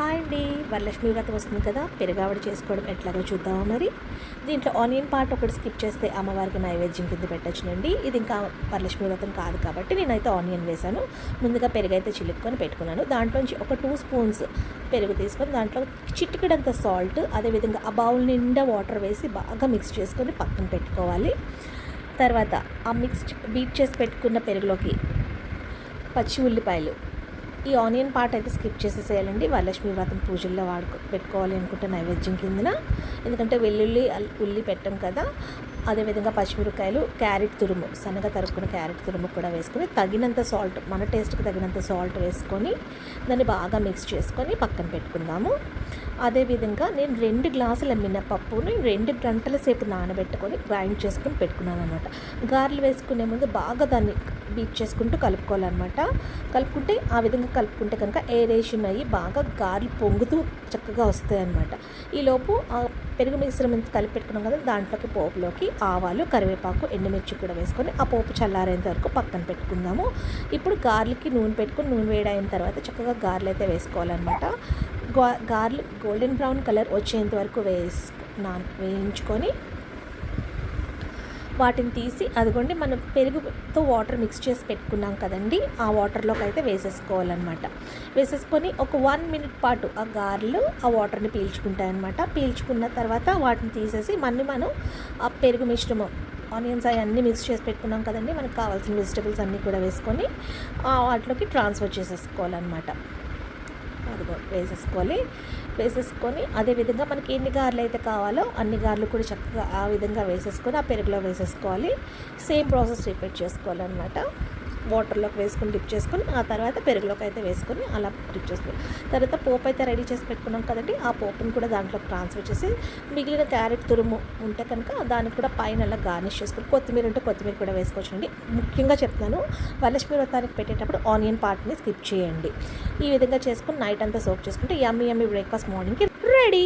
Hi అండి. వరలక్ష్మి వ్రతం వస్తుంది కదా పెరుగావిడ చేసుకోవడం ఎట్లాగో చూద్దామా మరి? దీంట్లో ఆనియన్ పార్ట్ ఒకటి స్కిప్ చేస్తే అమ్మవారికి నైవేద్యం కింద పెట్టచ్చునండి. ఇది ఇంకా వరలక్ష్మి వ్రతం కాదు కాబట్టి నేనైతే ఆనియన్ వేశాను. ముందుగా పెరుగు అయితే చిలుక్కొని పెట్టుకున్నాను. దాంట్లోంచి ఒక టూ స్పూన్స్ పెరుగు తీసుకొని దాంట్లో చిటికడంత సాల్ట్ అదేవిధంగా ఆ బౌల్ నిండా వాటర్ వేసి బాగా మిక్స్ చేసుకొని పక్కన పెట్టుకోవాలి. తర్వాత ఆ మిక్స్ బీట్ చేసి పెట్టుకున్న పెరుగులోకి పచ్చి ఉల్లిపాయలు ఈ ఆనియన్ పార్ట్ అయితే స్కిప్ చేసేసేయాలండి. వరలక్ష్మి వ్రతం పూజల్లో వాడుకో పెట్టుకోవాలి అనుకుంటే నైవేద్యం కిందన. ఎందుకంటే వెల్లుల్లి ఉల్లి పెట్టాం కదా. అదేవిధంగా పచ్చిమిరపకాయలు క్యారెట్ తురుము సన్నగా తరుక్కున్న క్యారెట్ తురుము కూడా వేసుకొని తగినంత సాల్ట్ మన టేస్ట్కి తగినంత సాల్ట్ వేసుకొని దాన్ని బాగా మిక్స్ చేసుకొని పక్కన పెట్టుకుందాము. అదేవిధంగా నేను రెండు గ్లాసుల మినపప్పుని రెండు గంటల సేపు నానబెట్టుకొని గ్రైండ్ చేసుకొని పెట్టుకున్నాను అనమాట గారెలు వేసుకునే ముందు బాగా దాన్ని బీట్ చేసుకుంటూ కలుపుకోవాలన్నమాట. కలుపుకుంటే ఆ విధంగా కలుపుకుంటే కనుక ఏరేషన్ అయ్యి బాగా గారెలు పొంగుతూ చక్కగా వస్తాయి అనమాట ఈలోపు ఆ పెరుగు మిశ్రమం కలిపి పెట్టుకున్నాం కదా దాంట్లోకి పోపులోకి ఆవాలు కరివేపాకు ఎండుమిర్చి కూడా వేసుకొని ఆ పోపు చల్లారేంత వరకు పక్కన పెట్టుకుందాము. ఇప్పుడు గార్లకి నూనె పెట్టుకుని నూనె వేడైన తర్వాత చక్కగా గార్లు అయితే వేసుకోవాలన్నమాట. గా గార్లు గోల్డెన్ బ్రౌన్ కలర్ వచ్చేంత వరకు వేసు నా వేయించుకొని వాటిని తీసి అదిగోండి మనం పెరుగుతో వాటర్ మిక్స్ చేసి పెట్టుకున్నాం కదండి ఆ వాటర్లోకి అయితే వేసేసుకోవాలన్నమాట. వేసేసుకొని ఒక వన్ మినిట్ పాటు ఆ గారెలు ఆ వాటర్ని పీల్చుకుంటాయన్నమాట. పీల్చుకున్న తర్వాత వాటిని తీసేసి మళ్ళీ మనం ఆ పెరుగు మిశ్రమం ఆనియన్స్ అవన్నీ మిక్స్ చేసి పెట్టుకున్నాం కదండి మనకు కావాల్సిన వెజిటబుల్స్ అన్నీ కూడా వేసుకొని వాటిలోకి ట్రాన్స్ఫర్ చేసేసుకోవాలన్నమాట. అదిగో వేసేసుకోవాలి వేసేసుకొని అదే విధంగా మనకి ఎన్ని గారెలు అయితే కావాలో అన్ని గారెలు కూడా చక్కగా ఆ విధంగా వేసేసుకొని ఆ పెరుగులో వేసేసుకోవాలి. సేమ్ ప్రాసెస్ రిపీట్ చేసుకోవాలన్నమాట. వాటర్లోకి వేసుకొని డిప్ చేసుకొని ఆ తర్వాత పెరుగులోకి అయితే వేసుకొని అలా డిప్ చేసుకోవాలి తర్వాత పోపు అయితే రెడీ చేసి పెట్టుకున్నాం కదండి ఆ పోపుని కూడా దాంట్లోకి ట్రాన్స్ఫర్ చేసి మిగిలిన క్యారెట్ తురుము ఉంటే కనుక దానికి కూడా పైన అలా గార్నిష్ చేసుకుని కొత్తిమీర ఉంటే కొత్తిమీర కూడా వేసుకోవచ్చండి. ముఖ్యంగా చెప్తున్నాను వరలక్ష్మి వ్రతానికి పెట్టేటప్పుడు ఆనియన్ పార్ట్ని స్కిప్ చేయండి. ఈ విధంగా చేసుకుని నైట్ అంతా సోక్ చేసుకుంటే యమ్మీ బ్రేక్ఫాస్ట్ మార్నింగ్కి రెడీ.